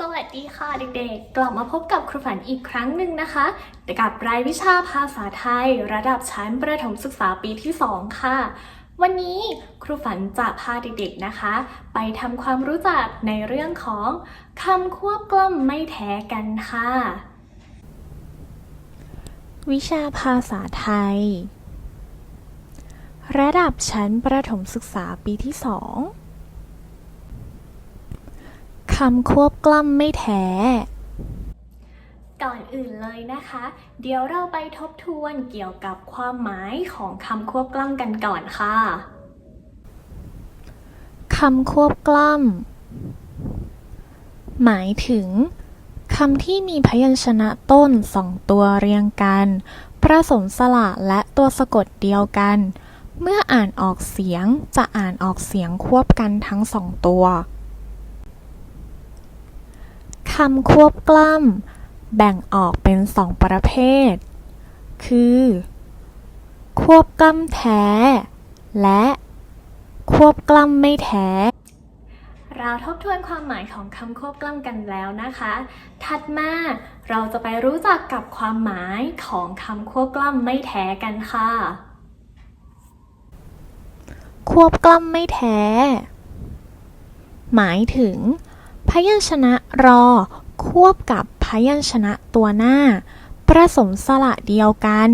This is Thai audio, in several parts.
สวัสดีค่ะเด็กๆ กลับมาพบกับครูฝันอีกครั้งหนึ่งนะคะกับรายวิชาภาษาไทย ระดับชั้นประถมศึกษาปีที่ 2 ค่ะ วันนี้ครูฝันจะพาเด็กๆนะคะ ไปทำความรู้จักในเรื่องของคำควบกล้ำไม่แท้กันค่ะ วิชาภาษาไทย ระดับชั้นประถมศึกษาปีที่สอง คำควบกล้ำไม่แท้ ก่อนอื่นเลยนะคะ เดี๋ยวเราไปทบทวนเกี่ยวกับความหมายของคำควบกล้ำกันก่อนค่ะคำควบกล้ำหมายถึงคำที่มีพยัญชนะต้นสองตัวเรียงกัน ผสมสระและตัวสะกดเดียวกัน เมื่ออ่านออกเสียงจะอ่านออกเสียงควบกันทั้งสองตัว คำควบกล้ำ แบ่งออกเป็นสองประเภท คือ ควบกล้ำแท้ และ ควบกล้ำไม่แท้ เราทบทวนความหมายของคำควบกล้ำกันแล้วนะคะ ถัดมาเราจะไปรู้จักกับความหมายของคำควบกล้ำไม่แท้กันค่ะ ควบกล้ำไม่แท้ หมายถึง พยัญชนะรอ ควบกับพยัญชนะตัวหน้าประสมสระเดียวกัน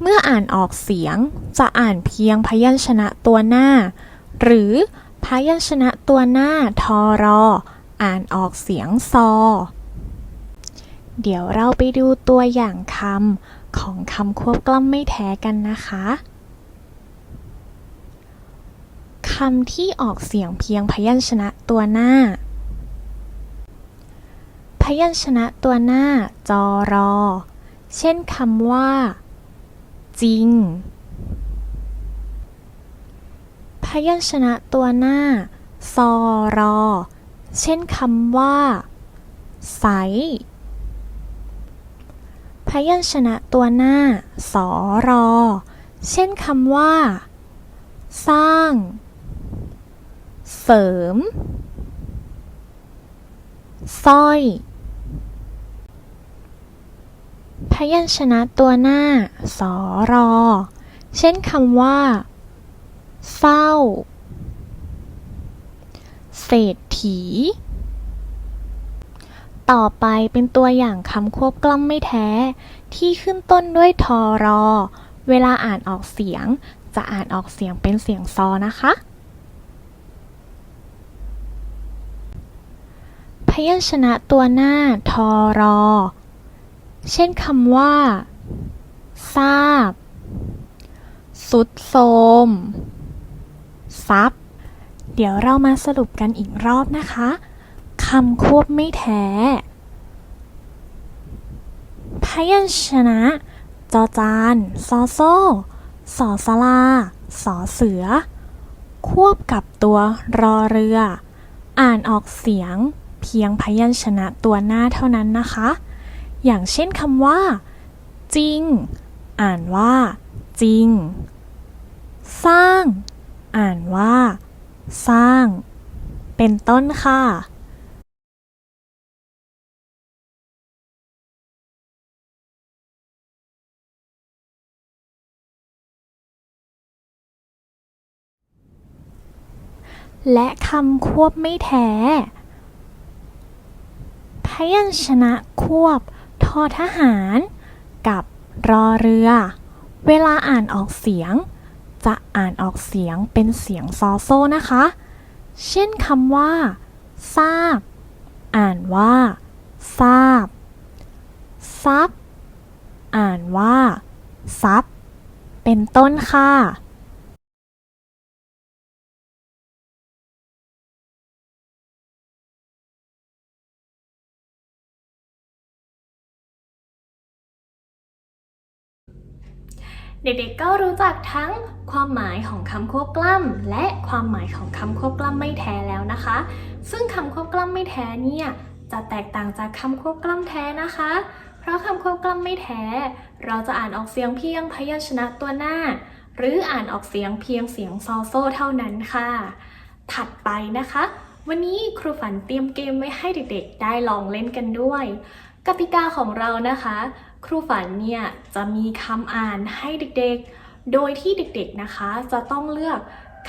เมื่ออ่านออกเสียง จะอ่านเพียงพยัญชนะตัวหน้า หรือพยัญชนะตัวหน้าทอรอ อ่านออกเสียงซอ เดี๋ยวเราไปดูตัวอย่างคำของคำควบกล้ำไม่แท้กันนะคะคำที่ออกเสียงเพียงพยัญชนะตัวหน้า พยัญชนะตัวหน้าจอรอ เช่นคำว่า จริง พยัญชนะตัวหน้าซอรอ เช่นคำว่า ใส พยัญชนะตัวหน้าสอรอ เช่นคำว่า สร้าง เสริมสร้อย พยัญชนะตัวหน้า สอรอ เช่นคำว่า เศร้า เศรษฐี ต่อไปเป็นตัวอย่างคำควบกล้ำไม่แท้ ที่ขึ้นต้นด้วยทอรอ เวลาอ่านออกเสียง จะอ่านออกเสียงเป็นเสียงซอนะคะพยัญชนะตัวหน้า ทอรอ เช่นคำว่า ทราบ สุดโทมซับ เดี๋ยวเรามาสรุปกันอีกรอบนะคะคำควบไม่แท้ พยัญชนะ จอจาน ซอโซ่ สอสลา สอเสือ ควบกับตัวรอเรือ อ่านออกเสียงเพียงพยัญชนะตัวหน้าเท่านั้นนะคะ อย่างเช่นคำว่า จริง อ่านว่า จริง สร้าง อ่านว่า สร้าง เป็นต้นค่ะและคำควบไม่แท้ พยัญชนะควบ อทหาร กับรอเรือ เวลาอ่านออกเสียง จะอ่านออกเสียงเป็นเสียงซอโซนะคะ เช่นคำว่า ทราบ อ่านว่า ทราบซับอ่านว่าซับเป็นต้นค่ะ เด็กๆก็รู้จักทั้งความหมายของคำควบกล้ำและความหมายของคำควบกล้ำไม่แท้แล้วนะคะ ซึ่งคำควบกล้ำไม่แท้เนี่ยจะแตกต่างจากคำควบกล้ำแท้นะคะ เพราะคำควบกล้ำไม่แท้ เราจะอ่านออกเสียงเพียงพยัญชนะตัวหน้า หรืออ่านออกเสียงเพียงเสียงซอโซ่เท่านั้นค่ะ ถัดไปนะคะ วันนี้ครูฝันเตรียมเกมไว้ให้เด็กๆ ได้ลองเล่นกันด้วย กติกาของเรานะคะ ครูฝันเนี่ยจะมีคำอ่านให้เด็กๆ โดยที่เด็กๆนะคะ จะต้องเลือก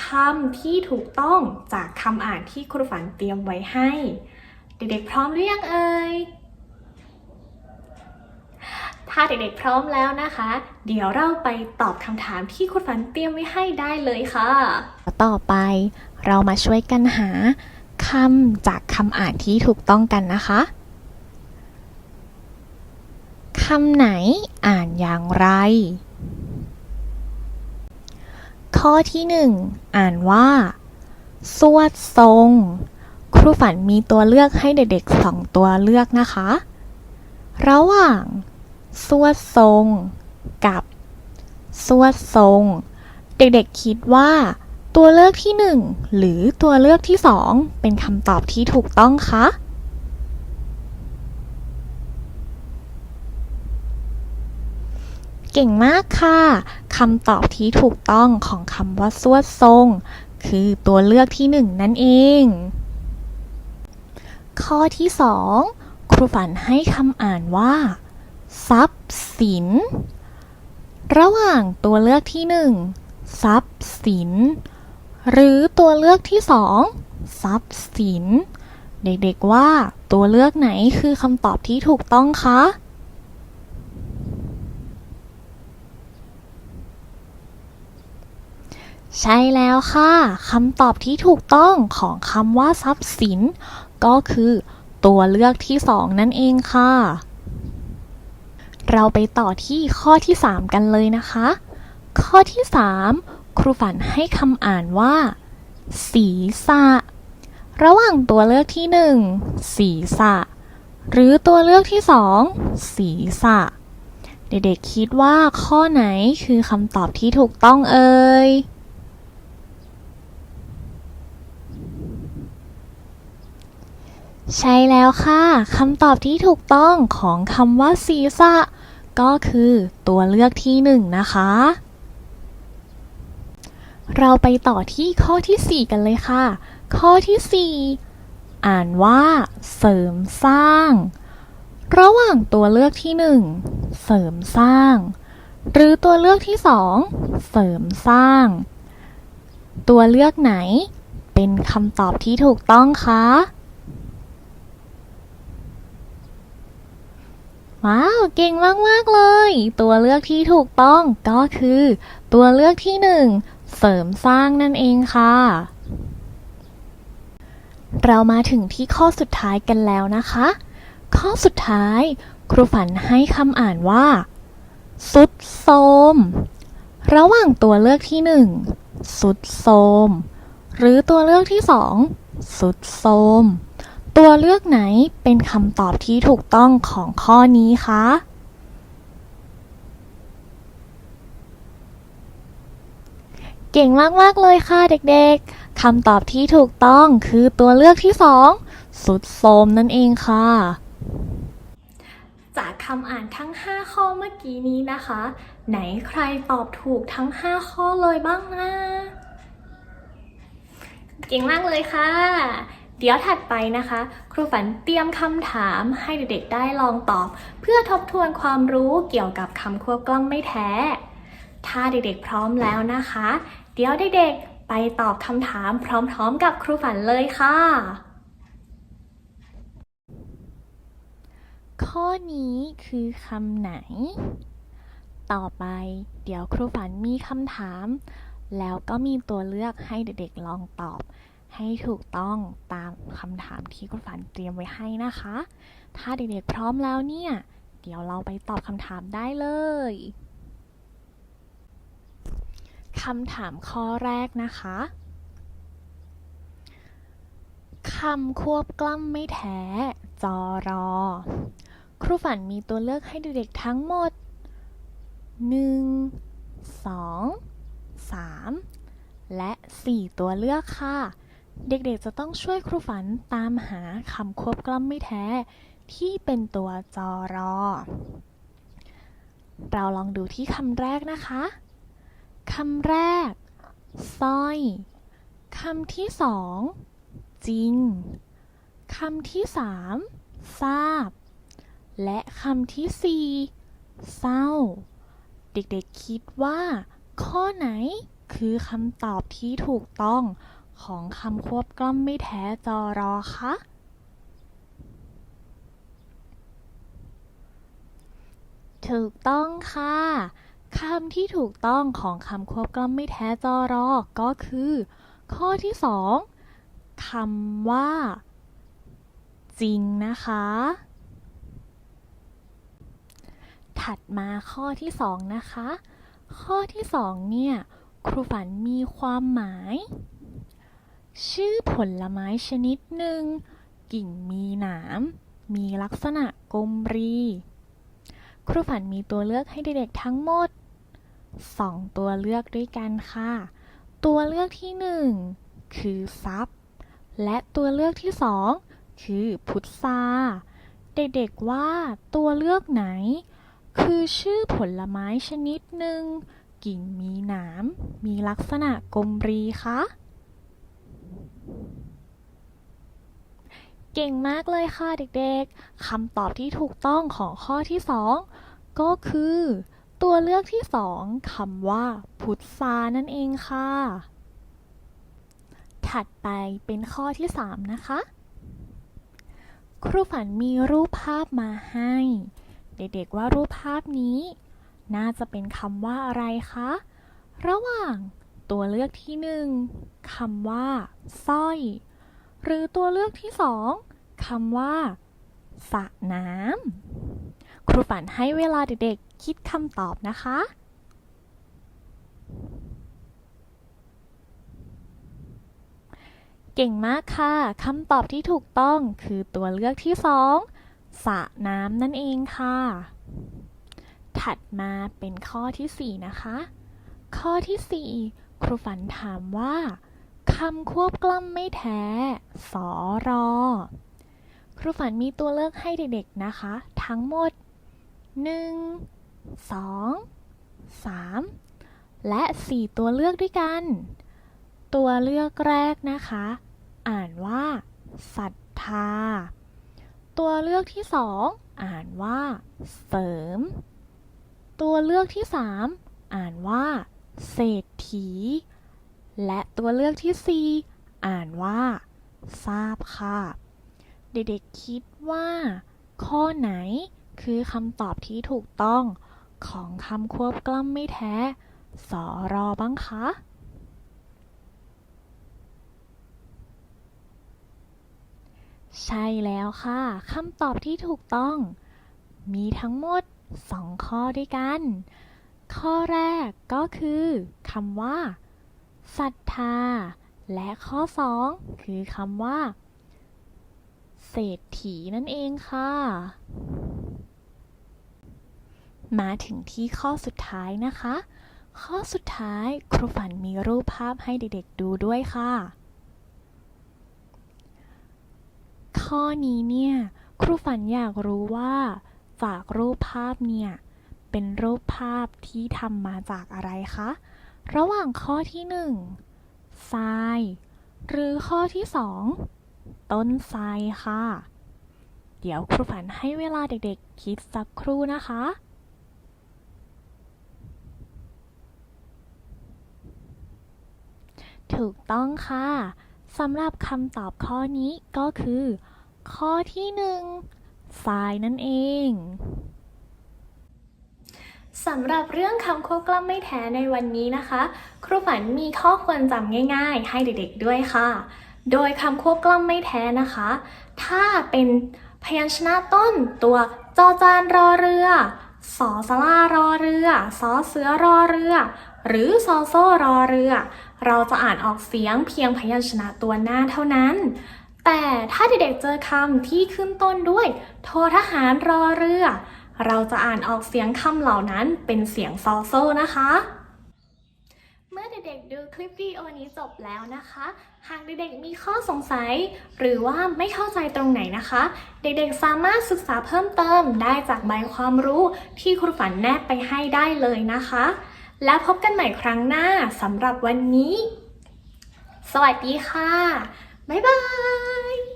คำที่ถูกต้องจากคำอ่านที่ครูฝันเตรียมไว้ให้ เด็กๆ พร้อมหรือยังเอ่ย ถ้าเด็กๆ พร้อมแล้วนะคะ เดี๋ยวเราไปตอบคำถามที่ครูฝันเตรียมไว้ให้ได้เลยค่ะ ต่อไปเรามาช่วยกันหาคำจากคำอ่านที่ถูกต้องกันนะคะ คำไหนอ่านอย่างไร ข้อที่หนึ่งอ่านว่า สวดทรง ครูฝันมีตัวเลือกให้เด็กๆสองตัวเลือกนะคะ ระหว่าง สวดทรง กับ สวดทรง เด็กๆคิดว่า ตัวเลือกที่หนึ่งหรือตัวเลือกที่สองเป็นคำตอบที่ถูกต้องคะ เก่งมากค่ะคำตอบที่ถูกต้องของคำว่าสวดทรง คือตัวเลือกที่หนึ่งนั่นเอง ข้อที่สองครูฝันให้คำอ่านว่า ทรัพย์สิน ระหว่างตัวเลือกที่หนึ่งทรัพย์สิน หรือตัวเลือกที่สองทรัพย์สิน เด็กๆว่าตัวเลือกไหนคือคำตอบที่ถูกต้องคะ ใช่แล้วค่ะคำตอบที่ถูกต้องของคำว่าทรัพย์สิน ก็คือ ตัวเลือกที่สองนั่นเองค่ะ เราไปต่อที่ข้อที่ 3 กันเลยนะคะ ข้อที่ 3 ครูฝันให้คำอ่านว่า ศีรษะ ระหว่างตัวเลือกที่ 1 ศีรษะ หรือตัวเลือกที่ 2 ศีรษะ เด็กๆคิดว่าข้อไหนคือคำตอบที่ถูกต้องเอ่ย ใช่แล้วค่ะคำตอบที่ถูกต้องของคำว่าศีรษะ ก็คือตัวเลือกที่หนึ่งนะคะ เราไปต่อที่ข้อที่ 4 กันเลยค่ะ ข้อที่ 4 อ่านว่า เสริมสร้าง ระหว่างตัวเลือกที่ 1 เสริมสร้าง หรือตัวเลือกที่ 2 เสริมสร้าง ตัวเลือกไหน เป็นคำตอบที่ถูกต้องคะ ว้าว เก่งมาก ๆ เลย ตัวเลือกที่ถูกต้องก็คือ ตัวเลือกที่หนึ่งเสริมสร้างนั่นเองค่ะ เรามาถึงที่ข้อสุดท้ายกันแล้วนะคะ ข้อสุดท้าย ครูฝันให้คำอ่านว่า สุดโทมระหว่างตัวเลือกที่หนึ่งสุดโทมหรือตัวเลือกที่สองสุดโทม ตัวเลือกไหนเป็นคำตอบที่ถูกต้องของข้อนี้คะ เก่งมาก ๆ เลยค่ะเด็กๆ คำตอบที่ถูกต้องคือตัวเลือกที่สองสุดโทมนั่นเองค่ะ จากคำอ่านทั้ง 5 ข้อเมื่อกี้นี้นะคะ ไหนใครตอบถูกทั้ง 5 ข้อเลยบ้างนะ เก่งมากเลยค่ะ เดี๋ยวถัดไปนะคะ ครูฝันเตรียมคำถามให้เด็กๆได้ลองตอบ เพื่อทบทวนความรู้เกี่ยวกับคำควบกล้องไม่แท้ ถ้าเด็กๆพร้อมแล้วนะคะ เดี๋ยวเด็กๆไปตอบคำถามพร้อมๆ กับครูฝันเลยค่ะ ข้อนี้คือคำไหน ต่อไปเดี๋ยวครูฝันมีคำถาม แล้วก็มีตัวเลือกให้เด็กๆลองตอบ ให้ถูกต้องตามคำถามที่ครูฝันเตรียมไว้ให้นะคะ ถ้าเด็กๆพร้อมแล้วเนี่ย เดี๋ยวเราไปตอบคำถามได้เลยคำถามข้อแรกนะคะคำควบกล้ำไม่แท้ จอรอ ครูฝันมีตัวเลือกให้เด็กๆทั้งหมด 1 2 3 และ 4 ตัวเลือกค่ะ เด็กๆจะต้องช่วยครูฝันตามหาคำควบกล้ำไม่แท้ ที่เป็นตัวจอรอ เราลองดูที่คำแรกนะคะ คำแรกสร้อย คำที่สองจริง คำที่สามทราบ และคำที่สี่เศร้า เด็กๆคิดว่า ข้อไหนคือคำตอบที่ถูกต้อง ของคำควบกล้ำไม่แท้จอรอคะถูกต้องค่ะคำที่ถูกต้องของคำควบกล้ำไม่แท้จอรอ ก็คือ ข้อที่สองคำว่า จริงนะคะ ถัดมาข้อที่สองนะคะ ข้อที่สองเนี่ย ครูฝันมีความหมาย ชื่อผลไม้ชนิดหนึ่ง กิ่งมีหนาม มีลักษณะกลมรี ครูฝันมีตัวเลือกให้เด็กๆทั้งหมด 2 ตัวเลือกด้วยกันค่ะ ตัวเลือกที่ 1 คือซับและตัวเลือกที่ 2 คือพุทราเด็กๆว่าตัวเลือกไหน คือชื่อผลไม้ชนิดหนึ่ง กิ่งมีหนาม มีลักษณะกลมรีคะ เก่งมากเลยค่ะเด็กๆ คำตอบที่ถูกต้องของข้อที่ 2 ก็คือ ตัวเลือกที่ 2คำว่า พุทรานั่นเองค่ะ ถัดไปเป็นข้อที่ 3 นะคะ ครูฝันมีรูปภาพมาให้ เด็กๆว่ารูปภาพนี้ น่าจะเป็นคำว่าอะไรคะ ระหว่าง ตัวเลือกที่หนึ่งคำว่าสร้อย หรือตัวเลือกที่สองคำว่าสระน้ำครูฝันให้เวลาเด็กๆ คิดคำตอบนะคะเก่งมากค่ะ คำตอบที่ถูกต้องคือตัวเลือกที่สองสระน้ำนั่นเองค่ะ ถัดมาเป็นข้อที่ 4 นะคะ ข้อที่ 4 ครูฝันถามว่าคำควบกล้ำไม่แท้ สอรอ ครูฝันมีตัวเลือกให้เด็กๆนะคะ ทั้งหมด 1 2 3 และ 4 ตัวเลือกด้วยกัน ตัวเลือกแรกนะคะ อ่านว่าศรัทธา ตัวเลือกที่สองอ่านว่า เสริม ตัวเลือกที่สามอ่านว่า เศรษฐี และตัวเลือกที่สี่อ่านว่า ทราบค่ะ เด็กๆคิดว่า ข้อไหนคือคำตอบที่ถูกต้องของคำควบกล้ำไม่แท้ สอรอบ้างคะใช่แล้วค่ะ คำตอบที่ถูกต้อง มีทั้งหมด 2 ข้อด้วยกัน ข้อแรกก็คือคำว่าศรัทธา และข้อ 2 คือคำว่า เศรษฐีนั่นเองค่ะ มาถึงที่ข้อสุดท้ายนะคะ ข้อสุดท้ายครูฝันมีรูปภาพให้เด็กๆดูด้วยค่ะ ข้อนี้เนี่ย ครูฝันอยากรู้ว่า จากรูปภาพเนี่ย เป็นรูปภาพที่ทำมาจากอะไรคะ ระหว่างข้อที่หนึ่งทราย หรือข้อที่สองต้นทรายค่ะ เดี๋ยวครูฝันให้เวลาเด็กๆ คิดสักครู่นะคะถูกต้องค่ะสำหรับคำตอบข้อนี้ก็คือ ข้อที่หนึ่งทรายนั่นเอง สำหรับเรื่องคำควบกล้ำไม่แท้ในวันนี้นะคะ ครูฝันมีข้อควรจำง่าย ๆ ให้เด็กๆด้วยค่ะ โดยคำควบกล้ำไม่แท้นะคะ ถ้าเป็นพยัญชนะต้นตัวจอจานรอเรือสอสลารอเรือสอเสือรอเรือ หรือซอโซ่รอเรือ เราจะอ่านออกเสียงเพียงพยัญชนะตัวหน้าเท่านั้น แต่ถ้าเด็กๆเจอคำที่ขึ้นต้นด้วย โททหารรอเรือ เราจะอ่านออกเสียงคำเหล่านั้นเป็นเสียงซอโซนะคะ เมื่อเด็กๆดูคลิปวิดีโอนี้จบแล้วนะคะ หากเด็กๆมีข้อสงสัย หรือว่าไม่เข้าใจตรงไหนนะคะ เด็กๆสามารถศึกษาเพิ่มเติมได้จากใบความรู้ที่ครูฝันแนบไปให้ได้เลยนะคะ แล้วพบกันใหม่ครั้งหน้าสำหรับวันนี้ สวัสดีค่ะ บ๊ายบาย